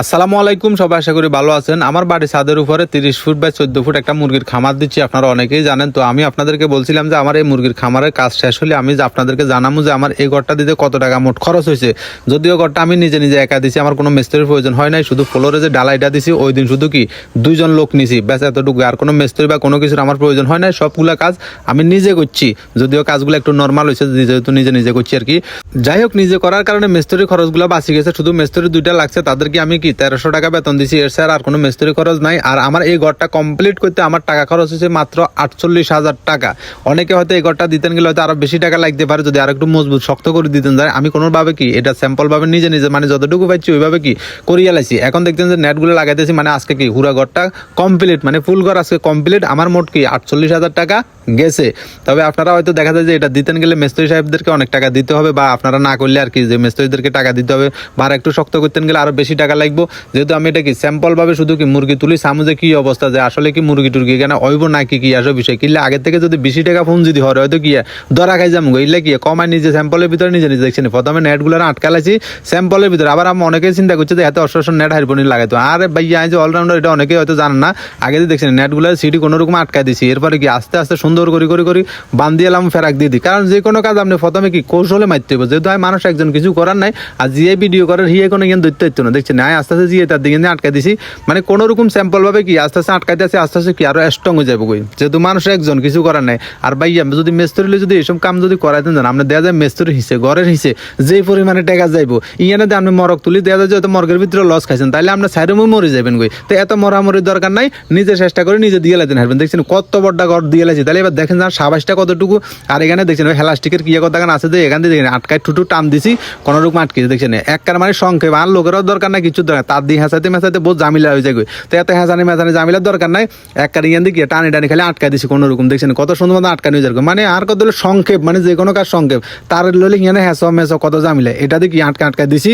আসসালামু আলাইকুম, সবাই আশা করি ভালো আছেন। আমার বাড়ি ছাদের উপরে তিরিশ ফুট বাই চোদ্দ ফুট একটা মুরগির খামার দিচ্ছি, আপনারা অনেকেই জানেন। তো আমি আপনাদেরকে বলছিলাম যে আমার এই মুরগির খামারের কাজ শেষ হলে আমি আপনাদেরকে জানাব যে আমার এই ঘরটা দিতে কত টাকা মোট খরচ হয়েছে। যদিও ঘরটা আমি নিজে নিজে একা দিছি, আমার কোনো মিস্ত্রির প্রয়োজন হয় নাই, শুধু ফ্লোরে যে ডালাইটা দিছি, ওই দিন শুধু কি দুইজন লোক নিছি। ব্যাস, এতটুকু। আর কোনো মিস্ত্রি বা কোনো কিছুর আমার প্রয়োজন হয় নাই, সবগুলো কাজ আমি নিজে করছি। যদিও কাজগুলো একটু নর্মাল হয়েছে, যেহেতু নিজে নিজে করছি আর কি। যাই হোক, নিজে করার কারণে মিস্ত্রির খরচগুলো বাঁচি গেছে, শুধু মিস্ত্রি দুইটা লাগছে, তাদেরকে আমি কি তেরোশো টাকা বেতন দিছি? এর স্যার, আর কোনো মিস্ত্রি খরচ নাই। আর আমার এই ঘরটা কমপ্লিট করতে আমার টাকা খরচ হয়েছে মাত্র আটচল্লিশ হাজার টাকা। অনেকে হয়তো এই ঘরটা দিতেন গেলে হয়তো আরও বেশি টাকা লাগতে পারে, যদি আর একটু মজবুত, শক্ত করে দিতেন। যায় আমি কোনোভাবে কি, এটা স্যাম্পলভাবে নিজে নিজে মানে যতটুকু পাচ্ছি ওইভাবে কি করিয়ে লাইছি। এখন দেখতেন যে নেটগুলো লাগাইতেছি মানে আজকে কি হুরা ঘরটা কমপ্লিট মানে ফুল ঘর আজকে কমপ্লিট আমার মোট কি আটচল্লিশ হাজার টাকা গেছে। তবে আপনারা হয়তো দেখা যায় যে এটা দিতেন গেলে মেস্ত্রি সাহেবদেরকে অনেক টাকা দিতে হবে, বা আপনারা না করলে আর কি, যে মেস্ত্রিদেরকে টাকা দিতে হবে, বা একটু শক্ত করতেন গেলে আরও বেশি টাকা লাগবে। যেহেতু আমি এটা কি স্যাম্পল ভাবে শুধু কি মুরগি তুলি সামুজে কি অবস্থা, যে আসলে কি মুরগি টুরগি কেন অইব নাকি কি আসো বিষয়। কিনলে আগে থেকে যদি বেশি টাকা ফোন যদি হয় হয়তো কি ধরা খাই যাব ইলে কি কমায় নিজে স্যাম্পলের ভিতরে নিজে নিজে দেখছেন প্রথমে নেটগুলো আটকালাইছি স্যাম্পলের ভিতরে। আবার আমি অনেকেই চিন্তা করছে যে এত অস্ত্র নেট হারবনি লাগাইতো আরে ভাইয়া যে অলরাউন্ডার এটা অনেকেই হয়তো জানেন না। আগে দিয়ে দেখছেন নেটগুলো সিডি কোনো রকম আটকাই দিছি। এরপরে কি আস্তে আস্তে সুন্দর করে করে করে বান্ধিয়ে এলাম, ফেরাক দিয়ে দিই। কারণ যে কোনো কাজ আপনি প্রথমে কি কৌশলে মারতে হবে যেহেতু মানুষ একজন, কিছু করার নাই। আর জিয়ে ভিডিও করার হিয়ে কোনো জ্ঞান দৈত্য না। দেখছেন আয় আস্তে আস্তে জিয়ে তার দিকে আটকাই দিছি। মানে কোনো রকম স্যাম্পল ভাবে কি আস্তে আস্তে আটকাইতে আছে আস্তে আস্তে কি আরও স্ট্রং হয়ে যাবে যেহেতু মানুষ একজন, কিছু করার নাই। আর ভাই, আমি যদি মেস্তরিলে যদি এইসব কাম যদি করাইতেন জান আপনি দেওয়া যায় মেস্তরি হিসে, ঘরের হিসে যে পরিমাণে টাকা যাইবো দিয়ে আপনি মরক তুলি দেওয়া যায় যে মর্গের ভিতরে লস খাইছেন তাহলে আপনি সাইডে মরে যাবেন কই? তো এত মরামরির দরকার নাই, নিজে চেষ্টা করে নিজে দিয়ে লাইতেন হারবেন। দেখছেন কত বড়টা ঘর দিয়ে লাইছি তাহলে এবার দেখেন যার সাবাসটা কতটুকু, আর এখানে দেখছেন ওই হেলাস্টিকের কিয়া কথা আছে যে, এখান থেকে দেখেন আটকায় টুটু টান দিছি, কোনো রকম আটকে দেখছেন এক কার মানে সংক্ষেপ, আর লোকেরও দরকার নাই, কিছু দরকার তার দিয়ে হেঁচাতে মেঁচাতে বহুত জামিলা হয়ে যায়। তো এত হেঁচানি মেঁচানি জামিলার দরকার নাই। এক কারি ইয়ান দিকে টানি টানি খালি আটকা দিছি কোনো রকম, দেখছেন? কত সুন্দর মতো আটকানো হয়ে যায় মানে আর কত হলো সংক্ষেপ মানে যে কোনো কাজ সংক্ষেপ। তার লইলে ইয়ানে হেঁচো মেঁচো কত জামিলা এটা দিকে আটকা আটকা দিছি।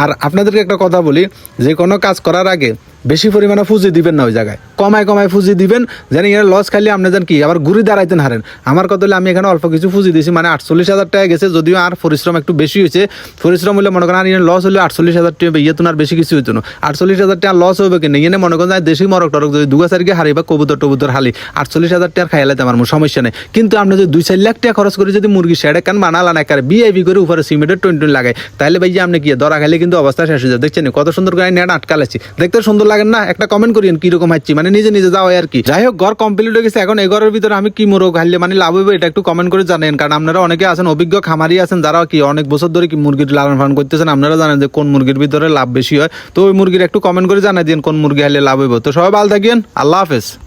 আর আপনাদেরকে একটা কথা বলি, যে কোনো কাজ করার আগে বেশি পরিমাণে পুঁজি দিবেন না ওই জায়গায়। কমায় কমায় ফুজি দিবেন, যেন এখানে লস খাইলে আপনি যেন কি, আবার ঘুরি দাঁড়াইতেন হারেন। আমার কথা হলে, আমি এখানে অল্প কিছু ফুজি দিয়েছি মানে আটচল্লিশ হাজার টাকা গেছে, যদিও আর পরিশ্রম একটু বেশি হয়েছে। পরিশ্রম হলে মনে করেন, আর এখানে লস হলে আটচল্লিশ হাজার টাকা ইয়ে তো আর বেশি কিছু হইতো না। আটচল্লিশ হাজার টাকা লস হবে কিনা? এখানে মনে করেন দেশি মরক টরক, যদি দুগা চারিকে হারি বা কবুতর টবুতর হালি, আটচল্লিশ হাজার টাকা খাইলাতে আমার সমস্যা নেই। কিন্তু আপনি যদি দুই চার লাখ টাকা খরচ করে যদি মুরগি সেটা কান বানালান একারে বিআইবি করে উপরে সিমেন্টের টোয়েন্টি লাগাই তাহলে ভাই আপনি কি, ধরা খাইলে কিন্তু অবস্থা শেষ হয়ে যায় দেখছেন, কত সুন্দর করে নেট আটকালাচ্ছি দেখতে সুন্দর লাগেন না? একটা কমেন্ট করিয়েন, কীরকম হাচ্ছি মানে নিজে নিজে যাওয়াই আর কি। যাই হোক, ঘর কমপ্লিট হয়ে গেছে। এখন এই ঘরের ভিতরে আমি কি মুরগ হারলে মানে লাভ হবে এটা একটু কমেন্ট করে জানেন। কারণ আপনারা অনেকে আছেন, অভিজ্ঞ খামারি আছেন, যারা কি অনেক বছর ধরে কি মুরগির লালন পালন করতেছেন, আপনারা জানেন যে কোন মুরগির ভিতরে লাভ বেশি হয়। তো ওই মুরগির একটু কমেন্ট করে জানাই দিন কোন মুরগি হারলে লাভ হইব। তো সবাই ভালো থাকেন, আল্লাহ হাফেজ।